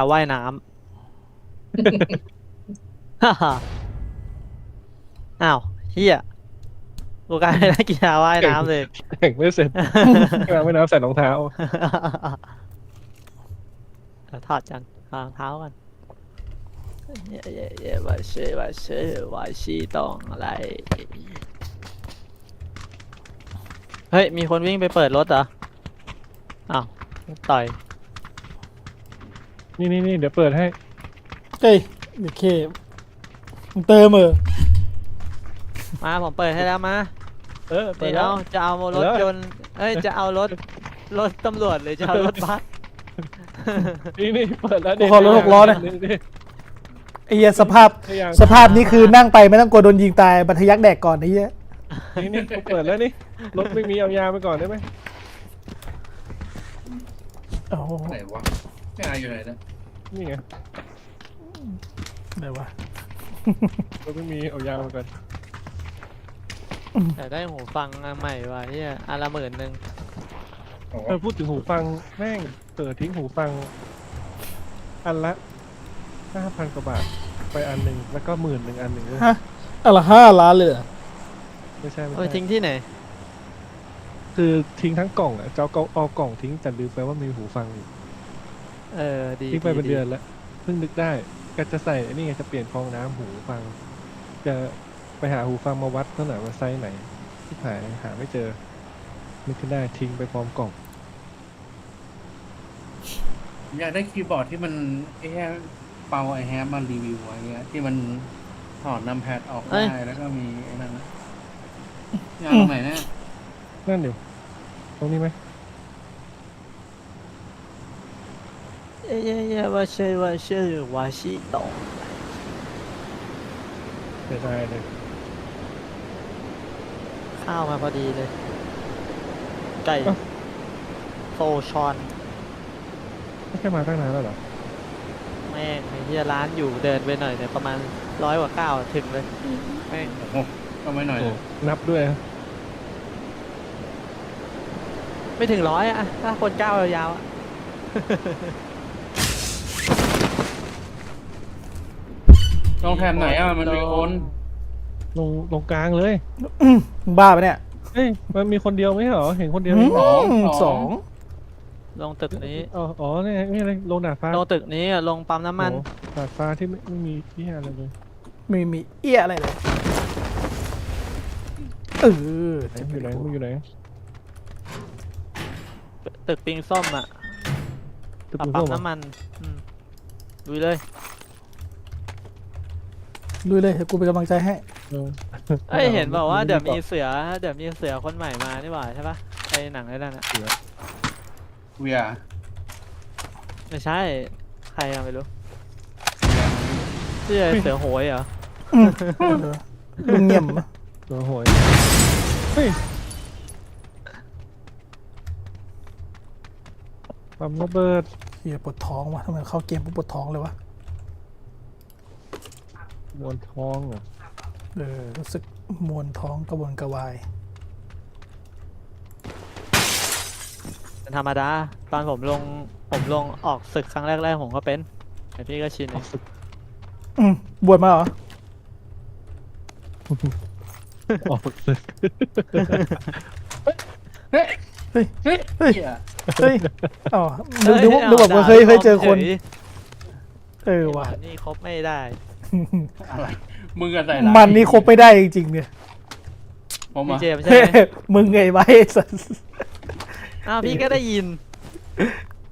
าว่ายน้ำฮ่าฮ่าอ้าวเฮียกูกลายเป็นนักกีฬาว่ายน้ำเลย แข่งไม่เสร็จกำลังไม่น้ำใส่รองเท้า เดี๋ยวถอดกันรองเท้ากันเย่เย่เย่ว่าชื่อว่าชื่อว่าชีต้องอะไร เฮ้ย มีคนวิ่งไปเปิดรถเหรอ อ้าว ต่อย นี่นี่นี่เดี๋ยวเปิดให้ เฮ้ยโอเคมึงเติมเออมาผมเปิดให้แล้วมาเออเปิดเดี๋แล้ยวว จะเอารถเปิดแล้วยนต์เอ้ยจะเอารถรถตำรวจหรือจะเอารถบัส นี่นี่เปิดแล้วกูขอรถหกล้อหน่อยนี่ไอ้เหี้ยสภาพนี่อย่างสภาพนี้คือนั่งไปไม่ต้องกลัวโดนยิงตายบัทยักแดกก่อนไอ้เหี้ยนี่นี่กูเปิดแล้วนี่รถไม่มีเอายาไปก่อนได้ไหมโอ้โหไหนวะไม่อายอยู่ไหนนะ นี่ไงไหนวะรถไม่มีเอายาไปก่อนแต่ได้หูฟังอันใหม่ว่ะเฮียอันละหมื่นหนึ่งโอ้เออพูดถึงหูฟังแม่งเปิดทิ้งหูฟัง อันละห้าพันกว่าบาทไปอันหนึ่งแล้วก็หมื่นหนึ่งอันหนึ่งเลยฮะอะละห้าล้านเลยเหรอไม่ใช่ไม่เอาไปใช่ทิ้งที่ไหน คือทิ้งทั้งกล่องอะเจ้าก็เอากล่องทิ้งแต่ลืมไปว่ามีหูฟังอยู่ เออดีทิ้งไปเป็นดีเดือนแล้วเพิ่งนึกได้ก็จะใส่ไอ้นี่ไงจะเปลี่ยนฟองน้ำหูฟัง จะไปหาหูฟังมาวัดเท่าไหร่ว่าไซส์ไหน ที่หายหาไม่เจอ นึกขึ้นได้ทิ้งไปพร้อมกล่องผมอยากได้คีย์บอร์ดที่มันไอ้แฮมเปาไอ้แฮมมารีวิวอะไรเงี้ยที่มันถอดนำแพดออกได้แล้วก็มีไอ้นั่นนะอยากตรงไหนเนี่ยนั่นเดี๋ยวตรงนี้ไหม เย่เย่เย่ว่าชื่อว่าชื่อว่าชีโตะเสียดายเลยข้าวมาพอดีเลย ไก่โซชอนไม่ใช่มาตั้งนานแล้วเหรอแม่งไอ้เฮียร้านอยู่เดินไปหน่อยเนี่ยประมาณร้อยกว่าเก้าวถึงเลยแม่งโอ้ก็ไม่หน่อยเลยนับด้วยนะไม่ถึงร้อยอะถ้าคนก้าวยาวๆอะ ลงแทนไหนอะมันมีคนลงลงกลางเลยอืมมึงบ้าปะเนี่ยเฮ้ยมันมีคนเดียวไม่ใช่เหรอ เห็นคนเดียวอืนี่มสองลงตึกนี้อ๋ออ๋อนี่นี่อะไรลงดาดฟ้าลงตึกนี้อะลงปั๊มน้ำมันโอ้ดาดฟ้าที่ไม่ไม่มีที่อะไรเลยไม่มีเอี้ยอะไรเลยเออไหนอยู่ไหนมึงอยู่ไหนตึกปิงส้มอะตึกปั๊มมึงปั๊มส้มเหรอน้ำมันอืมดูเลย ลุยเลยเดี๋ยวกูเป็นกำลังใจให้ เออเอ้ยเห็นบอกว่าเดี๋ยวมีก่อนเสือเดี๋ยวมีเสือคนใหม่มานี่หว่าใช่ปะไอหนังไอ้นั่นอะเวียไม่ใช่ ใครอะไม่รู้ชื่ออะไรเสือโหยเหรออืมเออลุงเงียบปะโอ้โหยเฮ้ยปั๊มระเบิดเฮียปวดท้องวะทำไมเข้าเกมปุ๊บปวดท้องเลยวะ มวนท้องเหรอเออรู้สึกมวนท้องกระวนกระวาย เป็นธรรมดา ตอนผมลงผมลงออกศึกครั้งแรกๆผมก็เป็นแต่พี่ก็ชินเองอืมบวชมาเหรอ ออกศึกเฮ้ย เฮ้ยเฮ้ยเฮ้ยเหี้ยเฮ้ยอ๋อนึกนึกนึกแบบว่าเคยเคยเจอคนฉเออว่ะ นี่ครบไม่ได้ อะไรมึงกับใส่ร้ายมันนี่คบไม่ได้จริงๆเนี่ย ผมพี่อะเจมส์ใช่ไหม มึงไงไว้สัสอ้าวพี่ก็ได้ยิน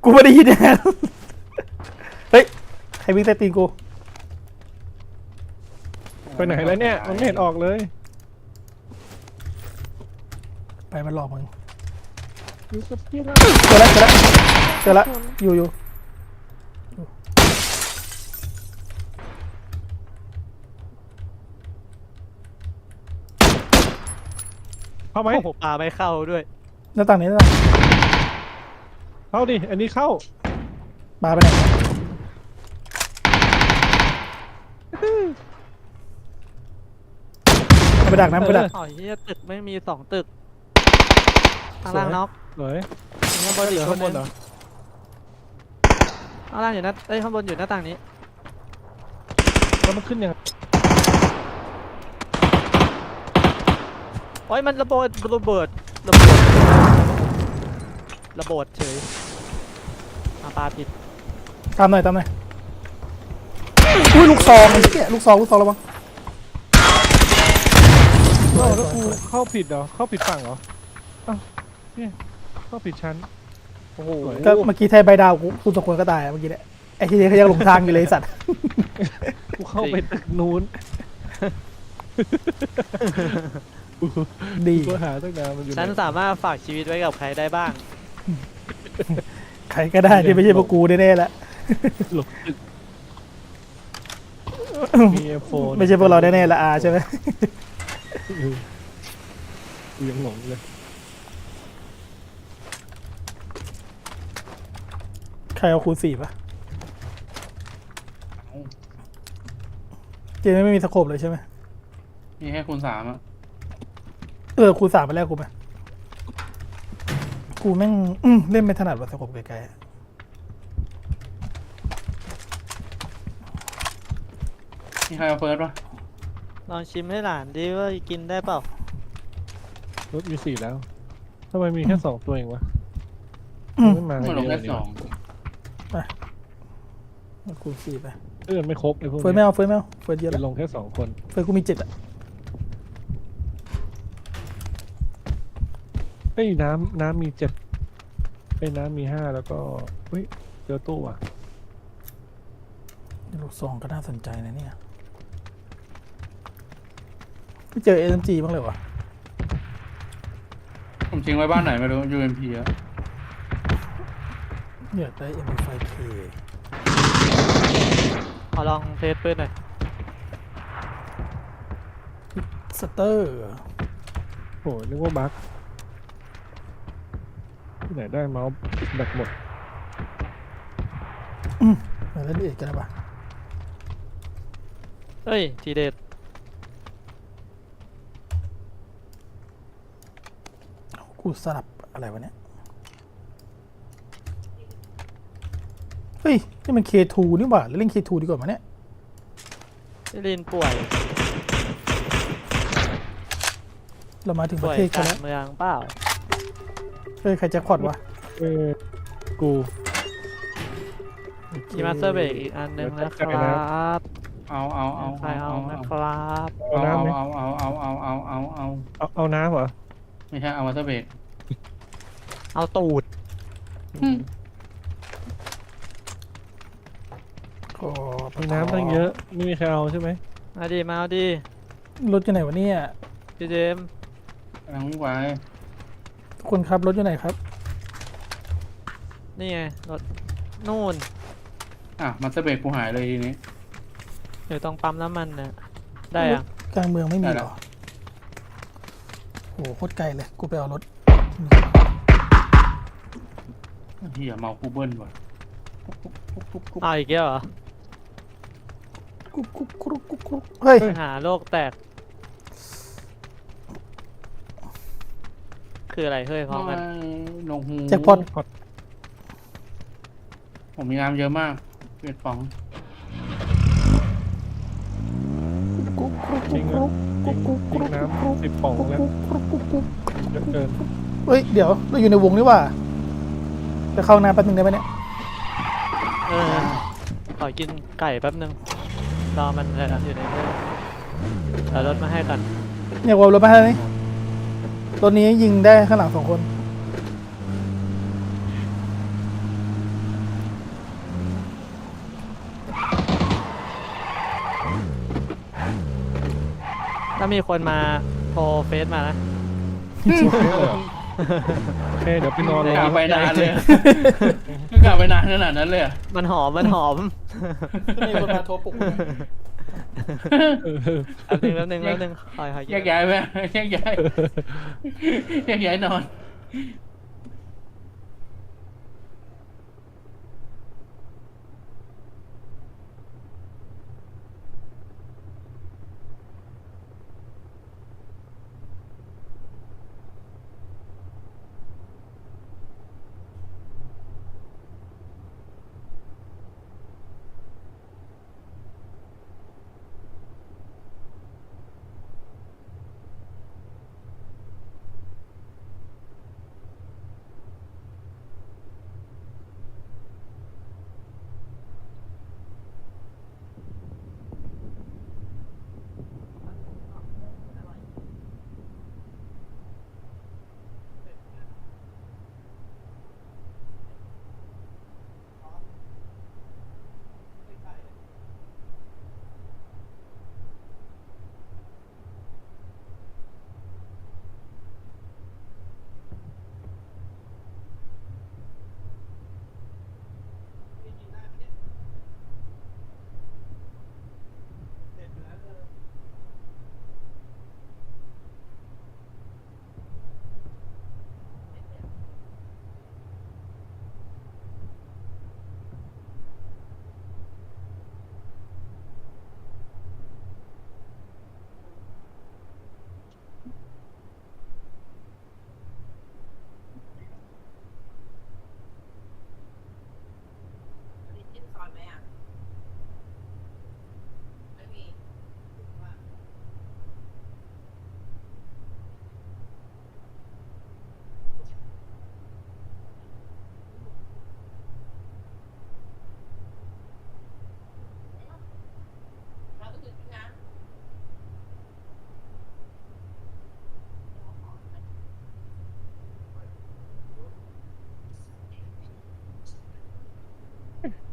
กูไม่ได้ยินอย่างนั้นเฮ้ย ใครวิ่งใต้ตีนกู ไปไหนแล้วเนี่ย มันไม่เห็นออกเลย ไปมันหลอกมึงอยู่กับพี่แล้วเจอแล้วเจอแล้วเจอแล้วอยู่อยู่ เข้าไหมโอ้โหปลาไม่เข้าด้วย หน้าต่างนี้หน้าต่างเข้าดิ อันนี้เข้าปาไปไหนเอาไปดักนะเอาไปดัก อ๋อเฮียตึกไม่มีสองตึกข้างล่างน็อกเลยข้างบนเหลือคนหนึงเหรอข้างล่างอยู่หน้าเอ้ยข้างบนอยู่หน้าต่างนี้ แล้วมันขึ้นยังไง โอ้ยมันระเบิดระเบิดระเบิดระเบิดเฉยมาปลาผิดตามหน่อยตามหน่อยอุ้ยลูกซองไอ้เหี้ยลูกซองลูกซองระวังเอ้าแล้วกูเข้าผิดเหรอ เข้าผิดฝั่งเหรออ้าวเนี่ยเข้าผิดชั้น โอ้โหสวยก็เมื่อกี้ไทยใบดาวกูกูสองคนก็ตายอะเมื่อกี้เนี่ยไอ้ที่นี่เขายังหลงทางอยู่เลยไอ้สัตว์กูเข้าไปตึกนู้น ดีกูหาตั้งนานมันอยู่ไหฉันนสามารถฝากชีวิตไว้กับใครได้บ้าง ใครก็ได้ที่ไม่ใช่พวกกูแน่ๆแล้วหลบตึกมีเอฟโฟนไม่ใช่พวกเราแน่ๆละอาใช่ไหมกูยังหลงเลย ใครเอาคูณสี่ปะเจนไม่มีสโคปเลยใช่ไหมมีแค่คูณสามอะ เออคูณสามไปแรกกูไหมกูแม่งอืมเล่นไม่ถนัดว่าสโคปไกลๆอะมีใครเอาเฟิร์สปะลองชิมให้หลานดิว่ากินได้เปล่า รถมีสี่แล้วทำไมมีแค่สองตัวเองวะอืมไม่มามันลงเยแค่อะเลยสองเอาคูณสี่ไปเพื่อนไม่ครบไอ้พวกเฟิร์สไม่เนี้ยเอาเฟิร์สไม่เอาเฟิร์สเยอะไปแล้วลงแค่สองคน เฟิร์สกูมีเจ็ดอะ เฮ้ยน้ำน้ำมีเจ็ดไอ้ยน้ำมีห้าแล้วก็เฮ้ยเจอตู้อะลูกซองก็น่าสนใจนะเนี่ยไม่เจอเอ็มจีบ้างเลยวะผมทิ้งไว้บ้านไหนไม่รู้ UMP อะอยากได้ M5K ขอลองเทสปืนหน่อยสเตอร์โอ้ยนึกว่าบั๊กที่ ไหนได้เมาส์แบตหมดมาเล่นเอ็ดกันนะปะเอ้ย ทีเด็ดกูสลับอะไรวะเนี่ย เฮ้ย นี่มัน K2 นี่หว่าแล้วเล่น K2 ดีกว่ามาเนี่ยพี่ลินป่วย เรามาถึงปป่วระยเทศกักานรแล้วเมืองเปล่า เฮ้ยใครแจ็คพอตวะเออกูโอเคมีมาสเตอร์เบรกอีกอันหนึงเดี๋นะยวคจัดรการนะับเอาเอาเอาใครเอาเอานะครับเอาเอาน้ำไหมเอาเอาเอาเอาเอาเอาเอาเอาเอาน้ำเหรอไม่ใช่เอาวัตเตอร์เบรกเอาตูดขอมีน้ำตั้งเยอะไม่มีใครเอาใช่ไหมมาดิมาเอาดิรถอยู่ไหนวะเนี่ยพี่เจมส์กำลังวิ่งไปทุก คนครับรถอยู่ไหนครับ นี่ไงรถนู่น อะมัตเตอร์เบรกกูหายเลยทีนี้อยู่ตรงปั๊มน้ำมันนะได้ยังกลางเมืองไม่มีได้เหแล้รวอโหโคตรไกลเลยกูไปเอารถเฮียเมากูเบิ้ลว่ะเอาอีกแล้วเหรอกุ๊กกุ๊กกุ๊กกุ๊กกุ๊กเฮ้ยหาโลกแตก คืออะไรเฮ้ยพร้อมกันลงหูแจ็คพอตผมมีน้ำเยอะมากเปียดฟองกุ๊กกุ๊กจริกุ๊งกอะกุ๊กจริงจริงน้ำสิบป่องแล้วกุ๊กกุ๊กกุ๊กกุ๊กเยอะเกินเฮ้ยเดี๋ยวเราอยู่ในวงนี่หว่าไปเข้าห้องน้ำแป๊บนึงได้ไหมเนี่ยเออขอกินไก่แป๊บนึงรอมันเลยนะอยู่ในเรื่องเอารถมาให้กันเนี่ยวนรถมาให้นี่ รถนี้ยิงได้ข้างหลังสองคน ถ้ามีคนมาโทรเฟซมานะ โอเคเดี๋ยวไปนอนรกอลับไปนานเลยกลับไปนานขนาดนั้นเลยอะมันหอม มันหอม มีคนมาโทรปลุกเออ แป๊บนึงแป๊บนึงแป๊บนึงคอยคอยแยกย้ายไหมแยกย้ายแยกย้ายนอน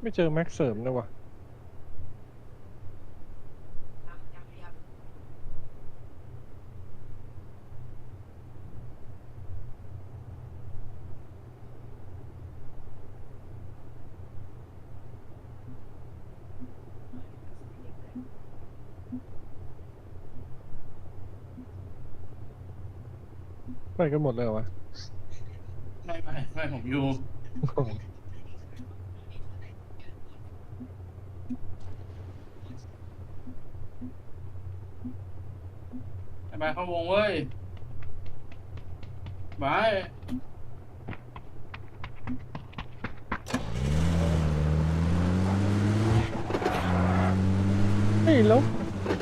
ไม่เจอแม็กเสริมนะวะไปกันหมดเลยเหรอวะ ไม่ไม่ไม่ผมอยู่ไปไปาวงเว้ยบายเฮ้ยแล้ว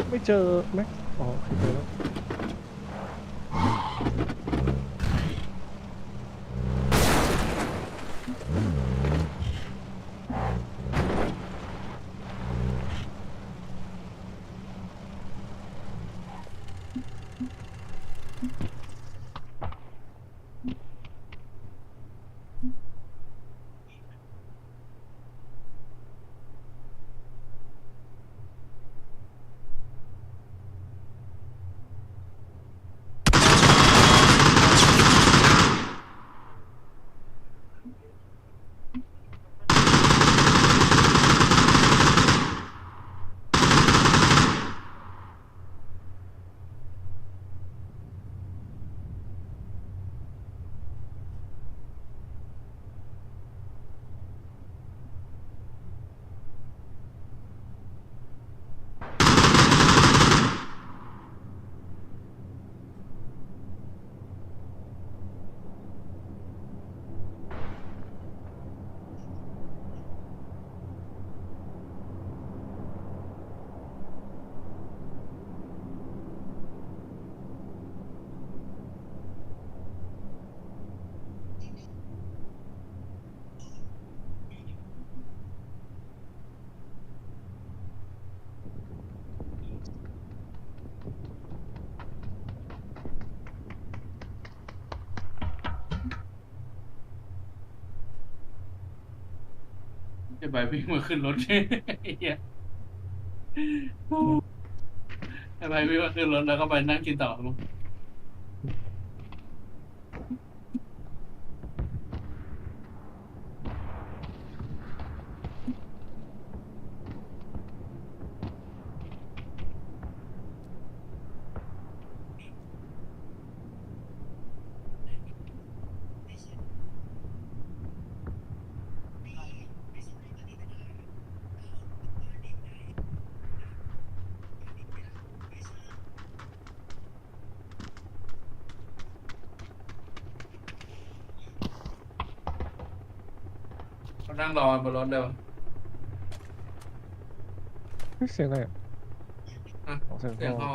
ไม่เจอแม็กอ๋อโอเคเจอแล้ว ไปวิ่งมาขึ้นรถไอ้เหี้ยจะไปวิ่งมาขึ้นรถแล้วก็ไปนั่งกินต่อมั้ง เขานั่งรอบนรถเดียวเฮ้ยเสียงอะไรอะอะ อ๋อเสียงเสียงท่คอ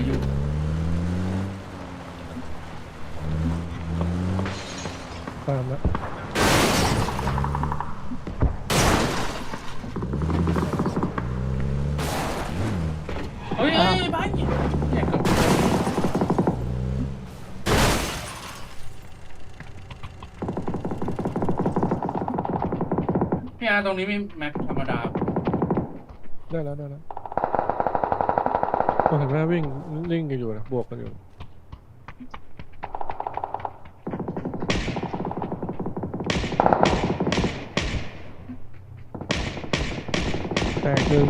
ออไปอยู่ตามแล้วเฮ้ยเฮ้ยไปแยกกับพี่อาร์ตรงนี้มีแม็กธรรมดาได้แล้วได้แล้ว ผมเห็นว่าวิ่งวิ่งกันอยู่นะบวกกันอยู่แตกหนึ่ง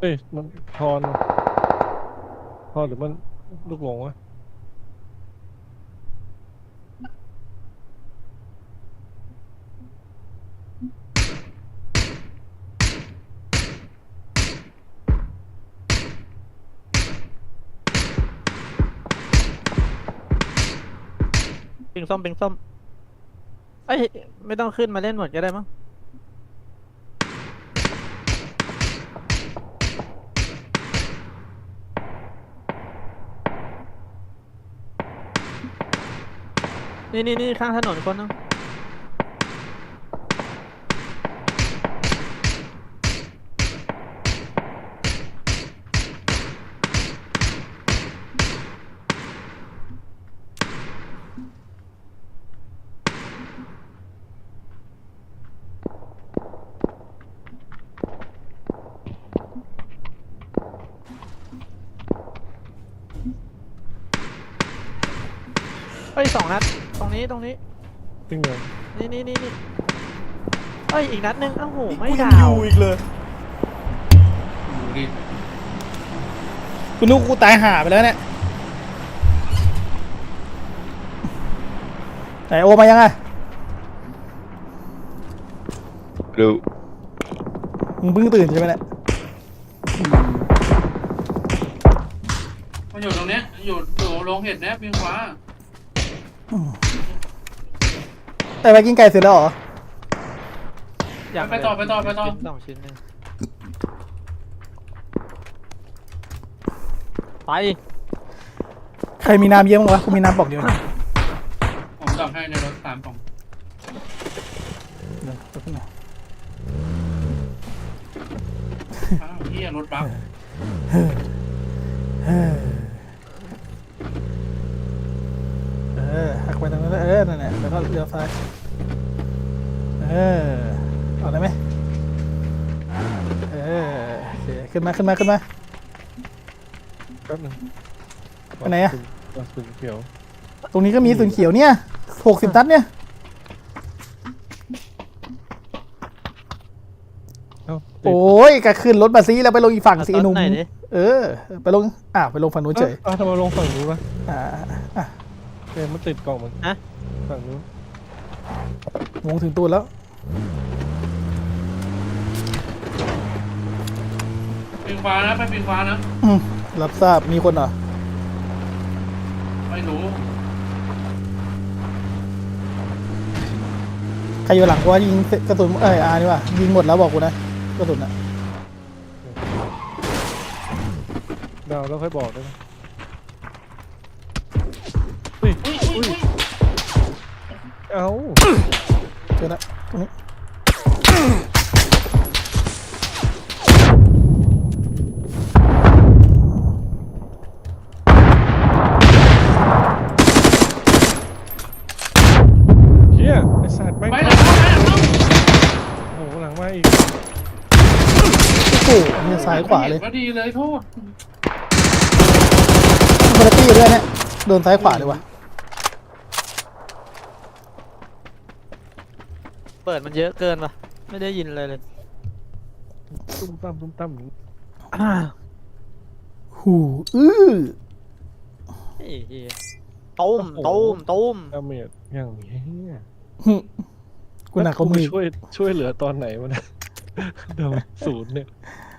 เอ้ยมันทอนทอนหรือมันลูกหลงวะปิงส้มปิงส้มเอ้ยไม่ต้องขึ้นมาเล่นหมดก็ได้มั้ง นี่นี่นี่ข้างถนนคนนึงเอ้ยสองนัด นี้ตรงนี้ จริงเหรอนี่นี่นี่นี่เอ้ยอีกนัดหนึ่งอ้าวโหไม่กูยัดางอวยู่อีกเลยดูดิกูนึกกูตายห่าไปแล้วเนี่ยไหนโอมายังไงรู้มึงเพิ่งตื่นใช่ไหมเนี่ยมันอยู่ตรงเนี้ยอยู่อยู่โรงเห็ดแนบยิงฟ้า แต่ไปกินไก่เสร็จแล้วเหรอย่างไปต่อไปต่อไปต่อชิ้นสองชิ้นหนึงไปใครมีน้ำเยอะมั้งวะกูมีน้ำบอกเดียวนะผมดับให้ในรถสามกล่องเดี๋ยวแป๊บนึงนะอ้าวเฮียรถบัสเออหักไปทางนั้นนะเออนั่นแหละแล้วก็ เลี้ยวซ้าย เออเอาได้ไหมเออโอเคขึ้นมาขึ้นมาขึ้นมา แป๊บหนึงไปไหนอะกระสุนเขียวตรงนี้ก็มีส่วนเขียวเนี่ยหกสิบนัดเนี่ย เอ้าติดโอ้ยก็ขึ้นรถมาซีแล้วไปลงอีกฝั่งสีเอาหนุ่มต้นไหนดิ เออ ไปลงอ่าไปลงฝั่งนู้นเฉย เอ้าทำไมลงฝั่งนู้นวะอ่าอะเอ้ยมันติดกล่องมันฮะ ฝั่งนู้น วงถึงตูนแล้วยิงฟ้านะไปยิงฟ้านะ อืมรับทราบมีคนเหรอ ไม่รู้ใครอยู่หลังกูว่ายิงกระสุนเอ้ยอานี่ว่ะยิงหมดแล้วบอกกูนะกระสุนอะดาวแล้วค่อยบอกได้ไหม ตรงนี้เฮียไอสัตว์ไม่งไปหลังเข้าไปหลังเข้าโอ้โหหลังมาอีกโอ้โหเนี่ยซ้ายขวาเลยห็นว่าดีเลยโทษคุณภาพอยู่ด้วยเนี่ยโดนซ้ายขวาเลยว่ะ ปิดมันเยอะเกินว่ะไม่ได้ยินเลยเลยตุ้มตั้มตุ้มตั้มอ่าหูอื้อไอ้เหี้ยตุ้มตุ้มตุ้มดาเมจอย่างเฮียหึกูหนักกว่ามือช่วยช่วยเหลือตอนไหนวะเนะดาวศูนย์เนี่ยห